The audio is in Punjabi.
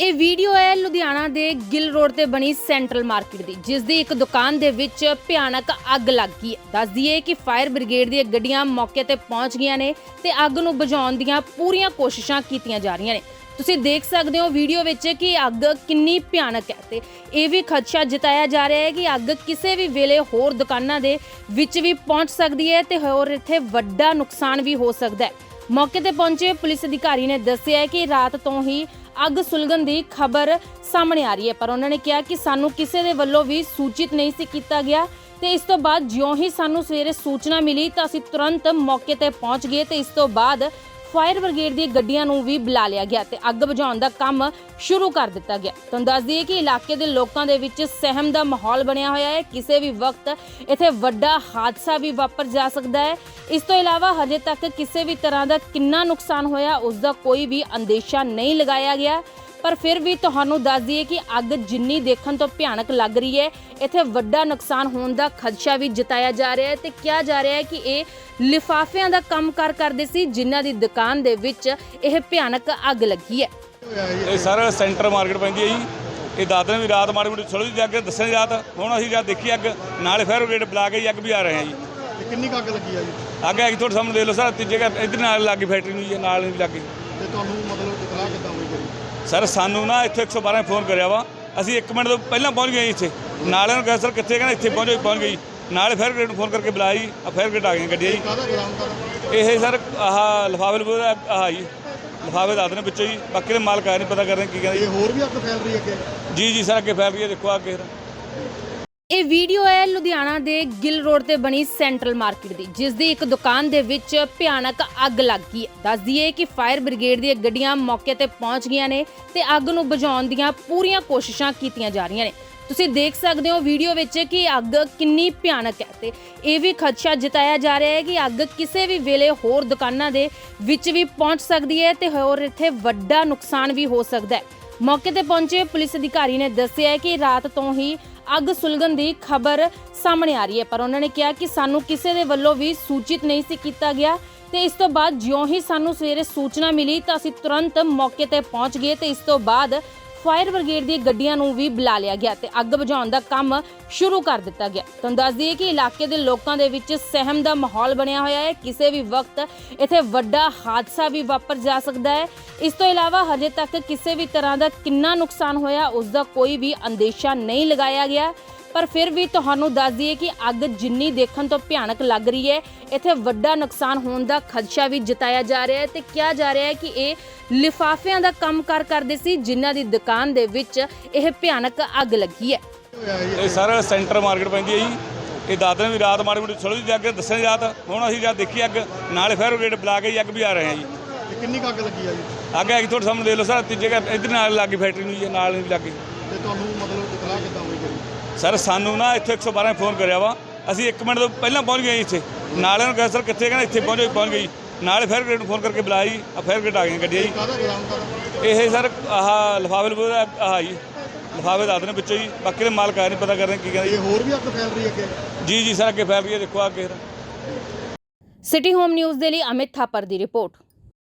ਇਹ ਵੀਡੀਓ ਹੈ ਲੁਧਿਆਣਾ ਦੇ ਗਿੱਲ ਰੋਡ ਤੇ ਬਣੀ ਸੈਂਟਰਲ ਮਾਰਕੀਟ ਦੀ, ਜਿਸ ਦੀ ਇੱਕ ਦੁਕਾਨ ਦੇ ਵਿੱਚ ਭਿਆਨਕ ਅੱਗ ਲੱਗ ਗਈ ਹੈ। ਦੱਸ ਦਈਏ ਕਿ ਫਾਇਰ ਬ੍ਰਿਗੇਡ ਦੀਆਂ ਗੱਡੀਆਂ ਮੌਕੇ ਤੇ ਪਹੁੰਚ ਗਈਆਂ ਨੇ ਤੇ ਅੱਗ ਨੂੰ ਬੁਝਾਉਣ ਦੀਆਂ ਪੂਰੀਆਂ ਕੋਸ਼ਿਸ਼ਾਂ ਕੀਤੀਆਂ ਜਾ ਰਹੀਆਂ ਨੇ। ਤੁਸੀਂ ਦੇਖ ਸਕਦੇ ਹੋ ਵੀਡੀਓ ਵਿੱਚ ਕਿ ਅੱਗ ਕਿੰਨੀ ਭਿਆਨਕ ਹੈ ਤੇ ਇਹ ਵੀ ਖਦਸ਼ਾ ਜਤਾਇਆ ਜਾ ਰਿਹਾ ਹੈ ਕਿ ਅੱਗ ਕਿਸੇ ਵੀ ਵੇਲੇ ਹੋਰ ਦੁਕਾਨਾਂ ਦੇ ਵਿੱਚ ਵੀ ਪਹੁੰਚ ਸਕਦੀ ਹੈ ਤੇ ਹੋਰ ਇੱਥੇ ਵੱਡਾ ਨੁਕਸਾਨ ਵੀ ਹੋ ਸਕਦਾ ਹੈ। ਮੌਕੇ ਤੇ ਪਹੁੰਚੇ ਪੁਲਿਸ ਅਧਿਕਾਰੀ ਨੇ ਦੱਸਿਆ ਕਿ ਰਾਤ ਤੋਂ ਹੀ ਅੱਗ ਸੁਲਗਣ ਦੀ ਖਬਰ ਸਾਹਮਣੇ ਆ ਰਹੀ ਹੈ, ਪਰ ਉਹਨਾਂ ਨੇ ਕਿਹਾ ਕਿ ਸਾਨੂੰ ਕਿਸੇ ਦੇ ਵੱਲੋਂ ਵੀ ਸੂਚਿਤ ਨਹੀਂ ਸੀ ਕੀਤਾ ਗਿਆ ਤੇ ਇਸ ਤੋਂ ਬਾਅਦ ਜਿਉਂ ਹੀ ਸਾਨੂੰ ਸਵੇਰੇ ਸੂਚਨਾ ਮਿਲੀ ਤਾਂ ਅਸੀਂ ਤੁਰੰਤ ਮੌਕੇ ਤੇ ਪਹੁੰਚ ਗਏ ਤੇ ਇਸ ਤੋਂ ਬਾਅਦ ਫਾਇਰ ਬ੍ਰਿਗੇਡ ਦੀਆਂ ਗੱਡੀਆਂ ਨੂੰ ਵੀ ਬੁਲਾ ਲਿਆ ਗਿਆ ਤੇ ਅੱਗ ਬੁਝਾਉਣ ਦਾ ਕੰਮ ਸ਼ੁਰੂ ਕਰ ਦਿੱਤਾ ਗਿਆ। ਤੁਹਾਨੂੰ ਦੱਸ ਦਈਏ ਕਿ ਇਲਾਕੇ ਦੇ ਲੋਕਾਂ ਦੇ ਵਿੱਚ ਸਹਿਮ ਦਾ ਮਾਹੌਲ ਬਣਿਆ ਹੋਇਆ ਹੈ। ਕਿਸੇ ਵੀ ਵਕਤ ਇੱਥੇ ਵੱਡਾ ਹਾਦਸਾ ਵੀ ਵਾਪਰ ਜਾ ਸਕਦਾ ਹੈ। ਇਸ ਤੋਂ ਇਲਾਵਾ ਹਜੇ ਤੱਕ ਕਿਸੇ ਵੀ ਤਰ੍ਹਾਂ ਦਾ ਕਿੰਨਾ ਨੁਕਸਾਨ ਹੋਇਆ, ਉਸ ਦਾ ਕੋਈ ਵੀ ਅੰਦੇਸ਼ਾ ਨਹੀਂ ਲਗਾਇਆ ਗਿਆ। ਪਰ ਫਿਰ ਵੀ ਤੁਹਾਨੂੰ ਦੱਸ ਦਈਏ ਕਿ ਅੱਗ ਜਿੰਨੀ ਦੇਖਣ ਤੋਂ ਭਿਆਨਕ ਲੱਗ ਰਹੀ ਹੈ ਇੱਥੇ ਵੱਡਾ ਨੁਕਸਾਨ ਹੋਣ ਦਾ ਖਦਸ਼ਾ ਵੀ ਜਤਾਇਆ ਜਾ ਰਿਹਾ ਹੈ ਤੇ ਕਿਹਾ ਜਾ ਰਿਹਾ ਹੈ ਕਿ ਇਹ ਲਿਫਾਫਿਆਂ ਦਾ ਕੰਮ ਕਾਰ ਕਰਦੇ ਸੀ ਜਿਨ੍ਹਾਂ ਦੀ ਦੁਕਾਨ ਦੇ ਵਿੱਚ ਇਹ ਭਿਆਨਕ ਅੱਗ ਲੱਗੀ ਹੈ। ਇਹ ਸਰ ਸੈਂਟਰ ਮਾਰਕੀਟ ਪੈਂਦੀ ਹੈ ਜੀ। ਇਹ ਦਾਦਰ ਨੇ ਵੀ ਰਾਤ ਮਾੜੀ ਮੋਟੀ ਥੋੜੀ ਜਿਹੀ ਅੱਗ ਦੱਸਣ ਰਾਤ ਹੁਣ ਅਸੀਂ ਜਦ ਦੇਖੀ ਅੱਗ ਨਾਲੇ ਫਾਇਰ ਬ੍ਰਿਗੇਡ ਬੁਲਾ ਕੇ ਜੀ ਅੱਗ ਵੀ ਆ ਰਹੇ ਹਾਂ ਜੀ। ਕਿੰਨੀ ਅੱਗ ਲੱਗੀ ਆ ਜੀ? ਅੱਗ ਹੈਗੀ ਤੁਹਾਡੇ ਸਾਹਮਣੇ ਦੇਖ ਲਓ ਸਰ ਤੀਜੇ ਘਰ ਇੱਧਰ ਨਾਲ ਲੱਗੀ ਫੈਕਟਰੀ ਨੂੰ ਜੀ ਨਾਲ ਨਹੀਂ ਲੱਗੀ। ਤੇ ਤੁਹਾਨੂੰ ਮਤਲਬ ਇਤਲਾਹ ਕਿੱਦਾਂ ਹੋਈ? ਜੀ ਸਰ ਸਾਨੂੰ ਨਾ ਇੱਥੇ 112 ਫੋਨ ਕਰਿਆ ਵਾ। ਅਸੀਂ 1 ਮਿੰਟ ਤੋਂ ਪਹਿਲਾਂ ਪਹੁੰਚ ਗਏ ਜੀ ਇੱਥੇ। ਨਾਲੇ ਨੂੰ ਕਿਹਾ ਸਰ ਕਿੱਥੇ ਕਹਿੰਦਾ? ਇੱਥੇ ਪਹੁੰਚੋ ਜੀ, ਪਹੁੰਚ ਗਈ। ਨਾਲੇ ਫਾਇਰ ਬ੍ਰਿਗੇਡ ਨੂੰ ਫੋਨ ਕਰਕੇ ਬੁਲਾਈ ਆ ਫਾਇਰ ਬ੍ਰਿਗੇਡ ਆ ਗਈਆਂ ਗੱਡੀਆਂ ਜੀ। ਕਾਹਦਾ ਕਾਹਦਾ ਇਹ ਸਰ ਆਹ ਲਿਫਾਫੇ ਲਫੂਫੇ ਦਾ ਆਹ ਜੀ ਲਿਫਾਫੇ ਦੱਸ ਨੇ ਵਿੱਚੋਂ ਜੀ। ਬਾਕੀ ਦੇ ਮਾਲਕ ਆਏ ਨਹੀਂ ਪਤਾ ਕਰਦੇ ਕੀ ਕਹਿੰਦੇ। ਇਹ ਹੋਰ ਵੀ ਅੱਗ ਫੈਲ ਰਹੀ ਹੈ ਅੱਗੇ? ਜੀ ਜੀ ਸਰ ਅੱਗੇ ਫੈਲ ਰਹੀ ਹੈ ਦੇਖੋ ਅੱਗੇ। ਇਹ ਵੀਡੀਓ ਹੈ ਲੁਧਿਆਣਾ ਦੇ ਗਿੱਲ ਰੋਡ ਤੇ ਬਣੀ ਸੈਂਟਰਲ ਮਾਰਕੀਟ ਦੀ, ਜਿਸ ਦੀ ਇੱਕ ਦੁਕਾਨ ਦੇ ਵਿੱਚ ਭਿਆਨਕ ਅੱਗ ਲੱਗ ਗਈ ਹੈ। ਦੱਸ ਦਈਏ ਕਿ ਫਾਇਰ ਬ੍ਰਿਗੇਡ ਦੀਆਂ ਗੱਡੀਆਂ ਮੌਕੇ ਤੇ ਪਹੁੰਚ ਗਈਆਂ ਨੇ ਤੇ ਅੱਗ ਨੂੰ ਬੁਝਾਉਣ ਦੀਆਂ ਪੂਰੀਆਂ ਕੋਸ਼ਿਸ਼ਾਂ ਕੀਤੀਆਂ ਜਾ ਰਹੀਆਂ ਨੇ। ਤੁਸੀਂ ਦੇਖ ਸਕਦੇ ਹੋ ਵੀਡੀਓ ਵਿੱਚ ਕਿ ਅੱਗ ਕਿੰਨੀ ਭਿਆਨਕ ਹੈ ਤੇ ਇਹ ਵੀ ਖਦਸ਼ਾ ਜਤਾਇਆ ਜਾ ਰਿਹਾ ਹੈ ਕਿ ਅੱਗ ਕਿਸੇ ਵੀ ਵੇਲੇ ਹੋਰ ਦੁਕਾਨਾਂ ਦੇ ਵਿੱਚ ਵੀ ਪਹੁੰਚ ਸਕਦੀ ਹੈ ਤੇ ਹੋਰ ਇੱਥੇ ਵੱਡਾ ਨੁਕਸਾਨ ਵੀ ਹੋ ਸਕਦਾ ਹੈ। ਮੌਕੇ ਤੇ ਪਹੁੰਚੇ ਪੁਲਿਸ ਅਧਿਕਾਰੀ ਨੇ ਦੱਸਿਆ ਕਿ ਰਾਤ ਤੋਂ ਹੀ ਅੱਗ ਸੁਲਗਣ ਦੀ ਖਬਰ ਸਾਹਮਣੇ ਆ ਰਹੀ ਹੈ, ਪਰ ਉਹਨਾਂ ਨੇ ਕਿਹਾ ਕਿ ਸਾਨੂੰ ਕਿਸੇ ਦੇ ਵੱਲੋਂ ਵੀ ਸੂਚਿਤ ਨਹੀਂ ਸੀ ਕੀਤਾ ਗਿਆ ਤੇ ਇਸ ਤੋਂ ਬਾਅਦ ਜਿਉਂ ਹੀ ਸਾਨੂੰ ਸਵੇਰੇ ਸੂਚਨਾ ਮਿਲੀ ਤਾਂ ਅਸੀਂ ਤੁਰੰਤ ਮੌਕੇ ਤੇ ਪਹੁੰਚ ਗਏ ਤੇ ਇਸ ਤੋਂ ਬਾਅਦ ਫਾਇਰ ਬ੍ਰਿਗੇਡ ਦੀਆਂ ਗੱਡੀਆਂ ਨੂੰ ਵੀ ਬੁਲਾ ਲਿਆ ਗਿਆ ਤੇ ਅੱਗ ਬੁਝਾਉਣ ਦਾ ਕੰਮ ਸ਼ੁਰੂ ਕਰ ਦਿੱਤਾ ਗਿਆ। ਤੁਹਾਨੂੰ ਦੱਸ ਦਈਏ ਕਿ ਇਲਾਕੇ ਦੇ ਲੋਕਾਂ ਦੇ ਵਿੱਚ ਸਹਿਮ ਦਾ ਮਾਹੌਲ ਬਣਿਆ ਹੋਇਆ ਹੈ। ਕਿਸੇ ਵੀ ਵਕਤ ਇੱਥੇ ਵੱਡਾ ਹਾਦਸਾ ਵੀ ਵਾਪਰ ਜਾ ਸਕਦਾ ਹੈ। ਇਸ ਤੋਂ ਇਲਾਵਾ ਹਜੇ ਤੱਕ ਕਿਸੇ ਵੀ ਤਰ੍ਹਾਂ ਦਾ ਕਿੰਨਾ ਨੁਕਸਾਨ ਹੋਇਆ, ਉਸ ਦਾ ਕੋਈ ਵੀ ਅੰਦੇਸ਼ਾ ਨਹੀਂ ਲਗਾਇਆ ਗਿਆ। ਪਰ ਫਿਰ ਵੀ ਤੁਹਾਨੂੰ ਦੱਸ ਦਈਏ ਕਿ ਅੱਗ ਜਿੰਨੀ ਦੇਖਣ ਤੋਂ ਭਿਆਨਕ ਲੱਗ ਰਹੀ ਹੈ ਇੱਥੇ ਵੱਡਾ ਨੁਕਸਾਨ ਹੋਣ ਦਾ ਖਦਸ਼ਾ ਵੀ ਜਤਾਇਆ ਜਾ ਰਿਹਾ ਹੈ ਤੇ ਕਿਹਾ ਜਾ ਰਿਹਾ ਹੈ ਕਿ ਇਹ ਲਿਫਾਫਿਆਂ ਦਾ ਕੰਮ ਕਾਰ ਕਰਦੇ ਸੀ ਜਿਨ੍ਹਾਂ ਦੀ ਦੁਕਾਨ ਦੇ ਵਿੱਚ ਇਹ ਭਿਆਨਕ ਅੱਗ ਲੱਗੀ ਹੈ। ਇਹ ਸਰ ਸੈਂਟਰ ਮਾਰਕੀਟ ਪੈਂਦੀ ਹੈ ਜੀ। ਇਹ ਦਾਦਰ ਨੇ ਵੀ ਰਾਤ ਮਾੜੀ ਮੋਟੀ ਥੋੜੀ ਜਿਹੀ ਅੱਗ ਦੱਸਣ ਰਾਤ ਹੁਣ ਅਸੀਂ ਜਦ ਦੇਖੀ ਅੱਗ ਨਾਲੇ ਫਾਇਰ ਬ੍ਰਿਗੇਡ ਬੁਲਾ ਕੇ ਅੱਗ ਵੀ ਆ ਰਹੇ ਹਾਂ ਜੀ। ਕਿੰਨੀ ਕੁ ਅੱਗ ਲੱਗੀ ਆ ਜੀ? ਅੱਗ ਹੈਗੀ ਤੁਹਾਡੇ ਸਾਹਮਣੇ ਦੇਖ ਲਓ ਸਰ ਤੀਜੇ ਘਰ ਇੱਧਰ ਨਾਲ ਲੱਗੀ ਫੈਕਟਰੀ ਨੂੰ ਜੀ ਨਾਲ ਨਹੀਂ ਲੱਗੀ। ਤੇ ਤੁਹਾਨੂੰ ਮਤਲਬ ਇਤਲਾਹ ਕਿੱਦਾਂ ਹੋਈ? ਜੀ ਸਰ ਸਾਨੂੰ ਨਾ ਇੱਥੇ 112 ਫੋਨ ਕਰਿਆ ਵਾ। ਅਸੀਂ 1 ਮਿੰਟ ਤੋਂ ਪਹਿਲਾਂ ਪਹੁੰਚ ਗਏ ਜੀ ਇੱਥੇ। ਨਾਲੇ ਨੂੰ ਕਿਹਾ ਸਰ ਕਿੱਥੇ ਕਹਿੰਦਾ ਇੱਥੇ ਪਹੁੰਚੋ ਜੀ, ਪਹੁੰਚ ਗਈ ਨਾਲੇ ਫਾਇਰ ਬ੍ਰਿਗੇਡ ਨੂੰ ਫੋਨ ਕਰਕੇ ਬੁਲਾਈ ਆ ਫਾਇਰ ਬ੍ਰਿਗੇਡ ਆ ਗਈਆਂ ਗੱਡੀਆਂ ਜੀ। ਇਹ ਸਰ ਆਹ ਲਿਫਾਫੇ ਲਫੂਫੇ ਦਾ ਆਹ ਜੀ ਲਿਫਾਫੇ ਦੱਸ ਨੇ ਵਿੱਚੋਂ ਜੀ। ਬਾਕੀ ਦੇ ਮਾਲਕ ਆਏ ਨਹੀਂ ਪਤਾ ਕਰਦੇ ਕੀ ਕਹਿੰਦੇ। ਇਹ ਹੋਰ ਵੀ ਅੱਗ ਫੈਲ ਰਹੀ ਹੈ ਅੱਗੇ? ਜੀ ਜੀ ਸਰ ਅੱਗੇ ਫੈਲ ਰਹੀ ਹੈ ਦੇਖੋ ਅੱਗੇ। ਸਿਟੀ ਹੋਮ ਨਿਊਜ਼ ਦੇ ਲਈ ਅਮਿਤ ਥਾਪਰ ਦੀ ਰਿਪੋਰਟ।